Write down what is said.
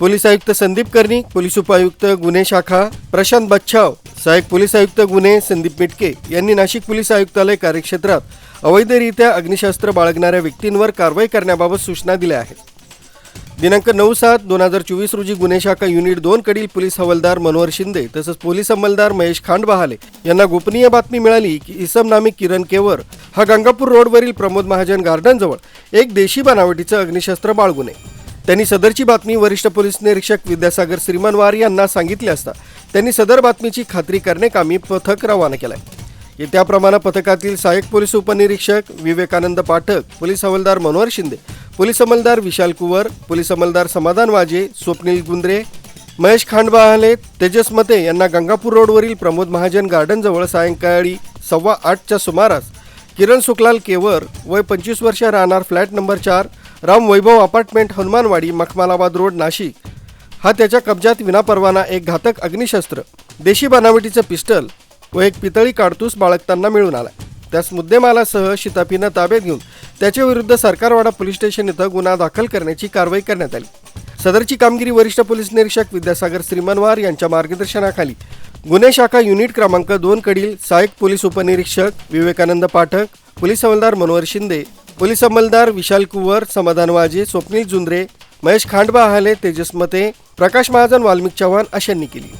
Police आयुक्त Sandeep Karnik police उपायुक्त गुन्हे शाखा प्रशांत बच्छाव सहाय्यक पोलीस आयुक्त गुन्हे संदीप मिटके यांनी नाशिक पोलीस आयुक्तालय कार्यक्षेत्रात अवैधरित्या अग्निशास्त्र बाळगणाऱ्या व्यक्तींवर कारवाई करण्याबाबत सूचना दिल्या आहेत. दिनांक नऊ सात दोन हजार चोवीस रोजी गुन्हे शाखा युनिट दोन कडील पोलीस हवालदार मनोहर शिंदे तसंच पोलीस अंमलदार महेश खांडबहाले यांना गोपनीय बातमी मिळाली की इसम नामी किरण केवर हा गंगापूर रोडवरील प्रमोद महाजन गार्डनजवळ एक देशी बनावटीचं अग्निशस्त्र बाळगून आहे. त्यांनी सदरची बातमी वरिष्ठ पोलीस निरीक्षक विद्यासागर श्रीमनवार यांना सांगितली असता त्यांनी सदर बातमीची खात्री करण्याकामी पथक रवाना केलंय. त्याप्रमाणे पथकातील सहाय्यक पोलीस उपनिरीक्षक विवेकानंद पाठक पोलीस हवालदार मनोहर शिंदे पोलीस अंमलदार विशाल कुवर पोलीस अंमलदार समाधान वाजे स्वप्नील गुंद्रे महेश खांडवाहले तेजस मते यांना गंगापूर रोडवरील प्रमोद महाजन गार्डनजवळ सायंकाळी सव्वा आठच्या सुमारास किरण सुकलाल केवर वय पंचवीस वर्ष राहणार फ्लॅट नंबर चार राम वैभव अपार्टमेंट हनुमानवाडी मखमालाबाद रोड नाशिक. हा त्याच्या कब्जात विनापरवाना एक घातक अग्निशस्त्र देशी बनावटीचं पिस्टल व एक पितळी काडतूस बाळगताना मिळून आला त्यास मुद्देमालासह शिताफीनं ताब्यात घेऊन त्याच्याविरुद्ध सरकारवाडा पोलीस स्टेशन इथं गुन्हा दाखल करण्याची कारवाई करण्यात आली. सदरची कामगिरी वरिष्ठ पोलीस निरीक्षक विद्यासागर श्रीमनवार यांच्या मार्गदर्शनाखाली गुन्हे शाखा युनिट क्रमांक दोन कडील सहाय्यक पोलीस उपनिरीक्षक विवेकानंद पाठक पोलीस अंमलदार मनोहर शिंदे पोलीस अंमलदार विशाल कुवर समाधान वाजे स्वप्नील जुंद्रे महेश खांडबा आहले तेजस मते प्रकाश महाजन वाल्मिक चव्हाण अशांनी केली.